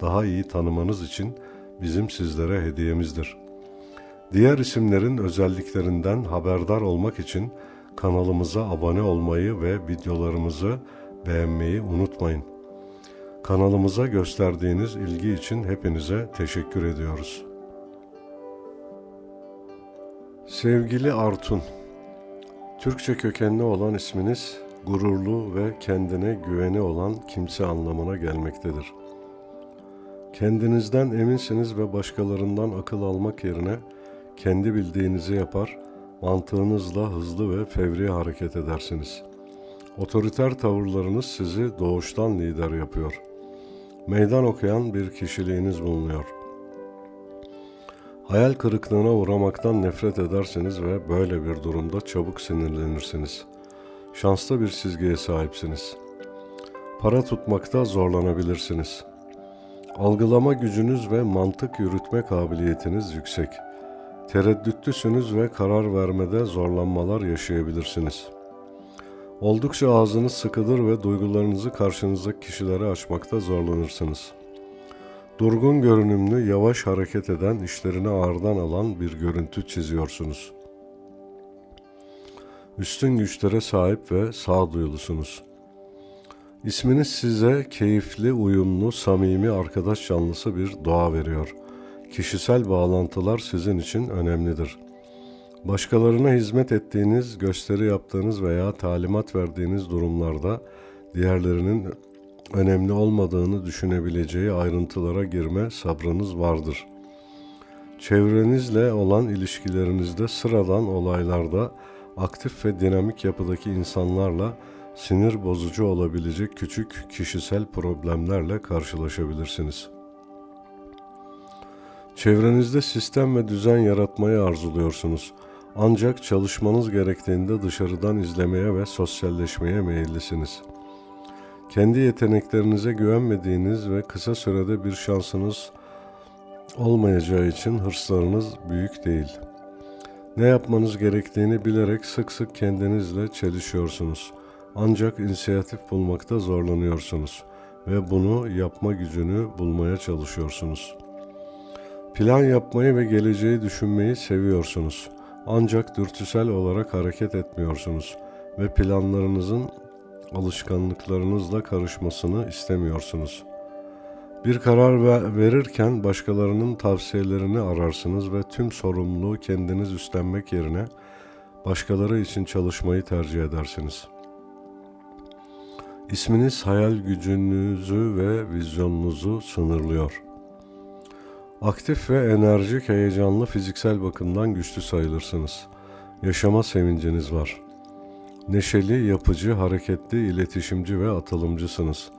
daha iyi tanımanız için bizim sizlere hediyemizdir. Diğer isimlerin özelliklerinden haberdar olmak için kanalımıza abone olmayı ve videolarımızı beğenmeyi unutmayın. Kanalımıza gösterdiğiniz ilgi için hepinize teşekkür ediyoruz. Sevgili Artun, Türkçe kökenli olan isminiz gururlu ve kendine güveni olan kimse anlamına gelmektedir. Kendinizden eminsiniz ve başkalarından akıl almak yerine kendi bildiğinizi yapar, mantığınızla hızlı ve fevri hareket edersiniz. Otoriter tavırlarınız sizi doğuştan lider yapıyor. Meydan okuyan bir kişiliğiniz bulunuyor. Hayal kırıklığına uğramaktan nefret edersiniz ve böyle bir durumda çabuk sinirlenirsiniz. Şanslı bir çizgiye sahipsiniz. Para tutmakta zorlanabilirsiniz.'' Algılama gücünüz ve mantık yürütme kabiliyetiniz yüksek. Tereddütlüsünüz ve karar vermede zorlanmalar yaşayabilirsiniz. Oldukça ağzınız sıkıdır ve duygularınızı karşınızdaki kişilere açmakta zorlanırsınız. Durgun görünümlü, yavaş hareket eden, işlerini ağırdan alan bir görüntü çiziyorsunuz. Üstün güçlere sahip ve sağduyulusunuz.'' İsminiz size keyifli, uyumlu, samimi arkadaş canlısı bir doğa veriyor. Kişisel bağlantılar sizin için önemlidir. Başkalarına hizmet ettiğiniz, gösteri yaptığınız veya talimat verdiğiniz durumlarda diğerlerinin önemli olmadığını düşünebileceği ayrıntılara girme sabrınız vardır. Çevrenizle olan ilişkilerinizde sıradan olaylarda aktif ve dinamik yapıdaki insanlarla sinir bozucu olabilecek küçük kişisel problemlerle karşılaşabilirsiniz. Çevrenizde sistem ve düzen yaratmayı arzuluyorsunuz. Ancak çalışmanız gerektiğinde dışarıdan izlemeye ve sosyalleşmeye meyillisiniz. Kendi yeteneklerinize güvenmediğiniz ve kısa sürede bir şansınız olmayacağı için hırslarınız büyük değil. Ne yapmanız gerektiğini bilerek sık sık kendinizle çelişiyorsunuz.'' Ancak inisiyatif bulmakta zorlanıyorsunuz ve bunu yapma gücünü bulmaya çalışıyorsunuz. Plan yapmayı ve geleceği düşünmeyi seviyorsunuz. Ancak dürtüsel olarak hareket etmiyorsunuz ve planlarınızın alışkanlıklarınızla karışmasını istemiyorsunuz. Bir karar verirken başkalarının tavsiyelerini ararsınız ve tüm sorumluluğu kendiniz üstlenmek yerine başkaları için çalışmayı tercih edersiniz.'' İsminiz hayal gücünüzü ve vizyonunuzu sınırlıyor. Aktif ve enerjik, heyecanlı, fiziksel bakımdan güçlü sayılırsınız. Yaşama sevinciniz var. Neşeli, yapıcı, hareketli, iletişimci ve atılımcısınız.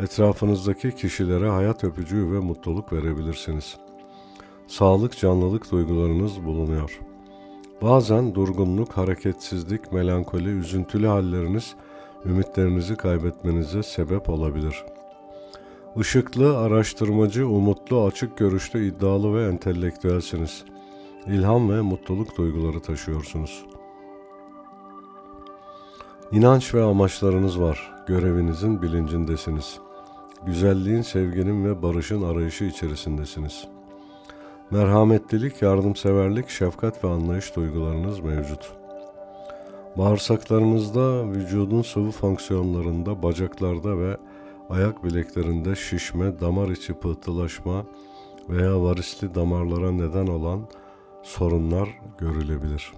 Etrafınızdaki kişilere hayat öpücüğü ve mutluluk verebilirsiniz. Sağlık, canlılık duygularınız bulunuyor. Bazen durgunluk, hareketsizlik, melankoli, üzüntülü halleriniz ümitlerinizi kaybetmenize sebep olabilir. Işıklı, araştırmacı, umutlu, açık görüşlü, iddialı ve entelektüelsiniz. İlham ve mutluluk duyguları taşıyorsunuz. İnanç ve amaçlarınız var. Görevinizin bilincindesiniz. Güzelliğin, sevginin ve barışın arayışı içerisindesiniz. Merhametlilik, yardımseverlik, şefkat ve anlayış duygularınız mevcut.'' Bağırsaklarınızda, vücudun sıvı fonksiyonlarında, bacaklarda ve ayak bileklerinde şişme, damar içi pıhtılaşma veya varisli damarlara neden olan sorunlar görülebilir.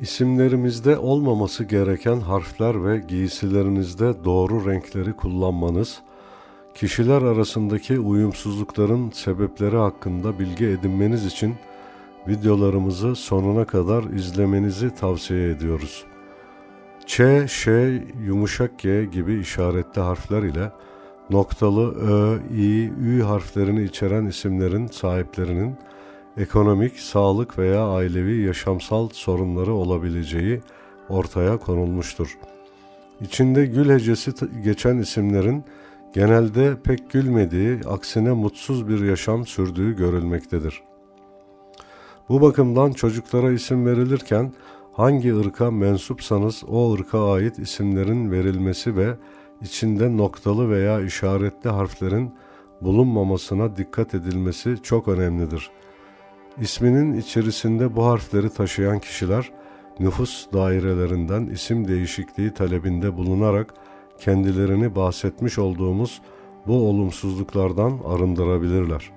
İsimlerimizde olmaması gereken harfler ve giysilerinizde doğru renkleri kullanmanız, kişiler arasındaki uyumsuzlukların sebepleri hakkında bilgi edinmeniz için videolarımızı sonuna kadar izlemenizi tavsiye ediyoruz. Ç, Ş, yumuşak G gibi işaretli harfler ile noktalı ö, i, ü harflerini içeren isimlerin sahiplerinin ekonomik, sağlık veya ailevi yaşamsal sorunları olabileceği ortaya konulmuştur. İçinde gül hecesi geçen isimlerin genelde pek gülmediği, aksine mutsuz bir yaşam sürdüğü görülmektedir. Bu bakımdan çocuklara isim verilirken hangi ırka mensupsanız o ırka ait isimlerin verilmesi ve içinde noktalı veya işaretli harflerin bulunmamasına dikkat edilmesi çok önemlidir. İsminin içerisinde bu harfleri taşıyan kişiler nüfus dairelerinden isim değişikliği talebinde bulunarak kendilerini bahsetmiş olduğumuz bu olumsuzluklardan arındırabilirler.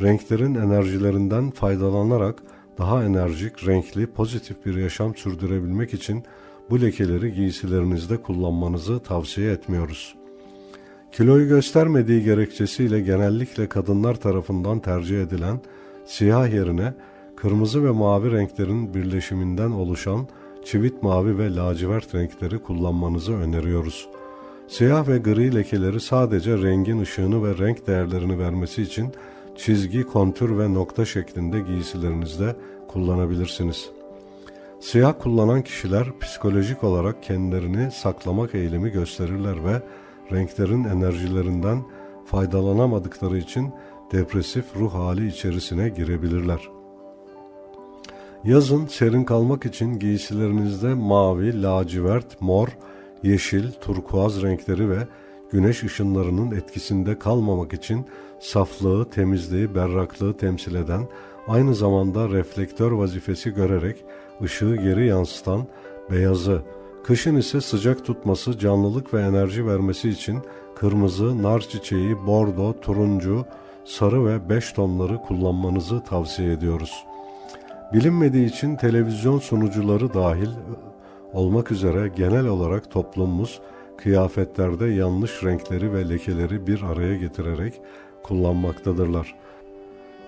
renklerin enerjilerinden faydalanarak daha enerjik, renkli, pozitif bir yaşam sürdürebilmek için bu lekeleri giysilerinizde kullanmanızı tavsiye etmiyoruz. Kiloyu göstermediği gerekçesiyle genellikle kadınlar tarafından tercih edilen siyah yerine kırmızı ve mavi renklerin birleşiminden oluşan çivit mavi ve lacivert renkleri kullanmanızı öneriyoruz. Siyah ve gri lekeleri sadece rengin ışığını ve renk değerlerini vermesi için çizgi, kontür ve nokta şeklinde giysilerinizde kullanabilirsiniz. Siyah kullanan kişiler psikolojik olarak kendilerini saklamak eğilimi gösterirler ve renklerin enerjilerinden faydalanamadıkları için depresif ruh hali içerisine girebilirler. Yazın serin kalmak için giysilerinizde mavi, lacivert, mor, yeşil, turkuaz renkleri ve güneş ışınlarının etkisinde kalmamak için saflığı, temizliği, berraklığı temsil eden, aynı zamanda reflektör vazifesi görerek ışığı geri yansıtan beyazı, kışın ise sıcak tutması, canlılık ve enerji vermesi için kırmızı, nar çiçeği, bordo, turuncu, sarı ve beş tonları kullanmanızı tavsiye ediyoruz. Bilinmediği için televizyon sunucuları dahil olmak üzere genel olarak toplumumuz kıyafetlerde yanlış renkleri ve lekeleri bir araya getirerek kullanmaktadırlar.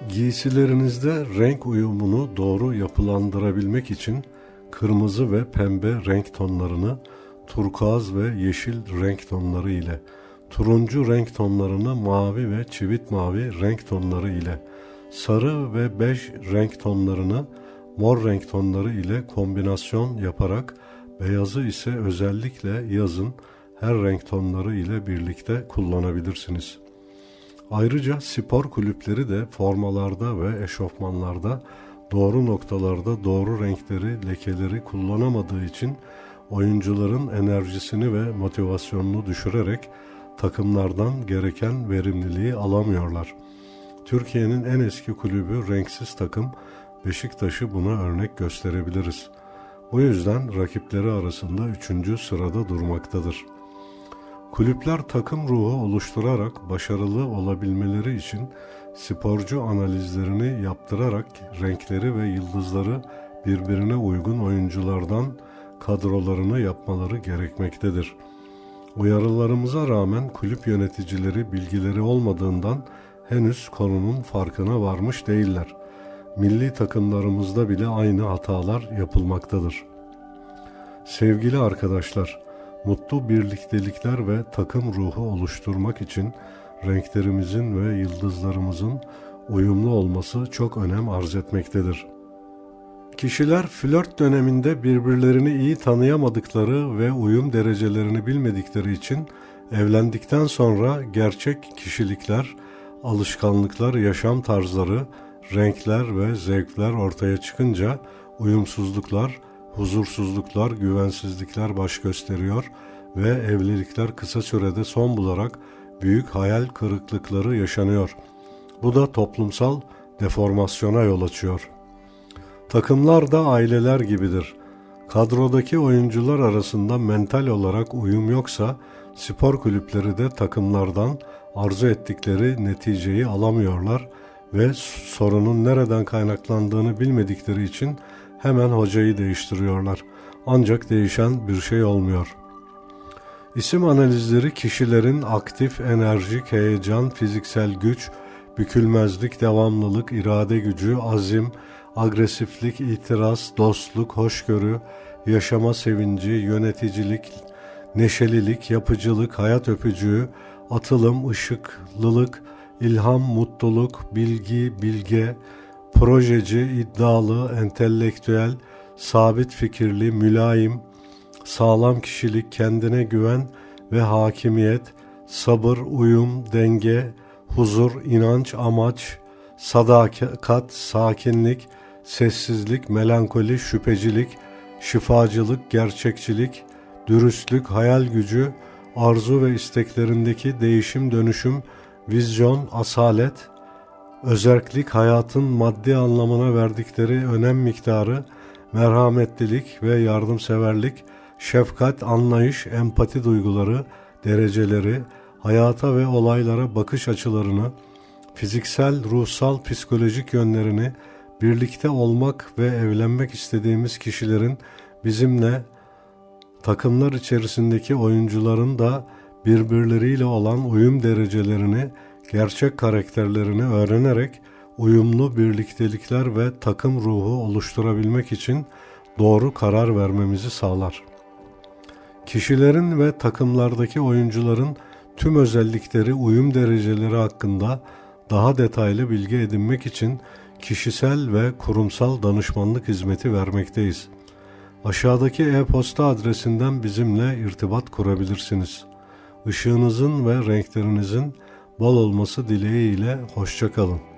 Giysilerinizde renk uyumunu doğru yapılandırabilmek için kırmızı ve pembe renk tonlarını turkuaz ve yeşil renk tonları ile, turuncu renk tonlarını mavi ve çivit mavi renk tonları ile, sarı ve bej renk tonlarını mor renk tonları ile kombinasyon yaparak beyazı ise özellikle yazın her renk tonları ile birlikte kullanabilirsiniz. Ayrıca spor kulüpleri de formalarda ve eşofmanlarda doğru noktalarda doğru renkleri, lekeleri kullanamadığı için oyuncuların enerjisini ve motivasyonunu düşürerek takımlardan gereken verimliliği alamıyorlar. Türkiye'nin en eski kulübü renksiz takım Beşiktaş'ı buna örnek gösterebiliriz. Bu yüzden rakipleri arasında üçüncü sırada durmaktadır. Kulüpler takım ruhu oluşturarak başarılı olabilmeleri için sporcu analizlerini yaptırarak renkleri ve yıldızları birbirine uygun oyunculardan kadrolarını yapmaları gerekmektedir. Uyarılarımıza rağmen kulüp yöneticileri bilgileri olmadığından henüz konunun farkına varmış değiller. Milli takımlarımızda bile aynı hatalar yapılmaktadır. Sevgili arkadaşlar, mutlu birliktelikler ve takım ruhu oluşturmak için renklerimizin ve yıldızlarımızın uyumlu olması çok önem arz etmektedir. Kişiler flört döneminde birbirlerini iyi tanıyamadıkları ve uyum derecelerini bilmedikleri için evlendikten sonra gerçek kişilikler, alışkanlıklar, yaşam tarzları, renkler ve zevkler ortaya çıkınca uyumsuzluklar, huzursuzluklar, güvensizlikler baş gösteriyor ve evlilikler kısa sürede son bularak büyük hayal kırıklıkları yaşanıyor. Bu da toplumsal deformasyona yol açıyor. Takımlar da aileler gibidir. Kadrodaki oyuncular arasında mental olarak uyum yoksa Spor kulüpleri de takımlardan arzu ettikleri neticeyi alamıyorlar ve sorunun nereden kaynaklandığını bilmedikleri için hemen hocayı değiştiriyorlar. Ancak değişen bir şey olmuyor. İsim analizleri kişilerin aktif, enerjik, heyecan, fiziksel güç, bükülmezlik, devamlılık, irade gücü, azim, agresiflik, itiraz, dostluk, hoşgörü, yaşama sevinci, yöneticilik, neşelilik, yapıcılık, hayat öpücüğü, atılım, ışıklılık, ilham, mutluluk, bilgi, bilge, projeci, iddialı, entelektüel, sabit fikirli, mülayim, sağlam kişilik, kendine güven ve hakimiyet, sabır, uyum, denge, huzur, inanç, amaç, sadakat, sakinlik, sessizlik, melankoli, şüphecilik, şifacılık, gerçekçilik, dürüstlük, hayal gücü, arzu ve isteklerindeki değişim dönüşüm, vizyon, asalet, özerklik, hayatın maddi anlamına verdikleri önem miktarı, merhametlilik ve yardımseverlik, şefkat, anlayış, empati duyguları, dereceleri, hayata ve olaylara bakış açılarını, fiziksel, ruhsal, psikolojik yönlerini, birlikte olmak ve evlenmek istediğimiz kişilerin bizimle takımlar içerisindeki oyuncuların da birbirleriyle olan uyum derecelerini, gerçek karakterlerini öğrenerek uyumlu birliktelikler ve takım ruhu oluşturabilmek için doğru karar vermemizi sağlar. Kişilerin ve takımlardaki oyuncuların tüm özellikleri, uyum dereceleri hakkında daha detaylı bilgi edinmek için kişisel ve kurumsal danışmanlık hizmeti vermekteyiz. Aşağıdaki e-posta adresinden bizimle irtibat kurabilirsiniz. Işığınızın ve renklerinizin bol olması dileğiyle hoşçakalın.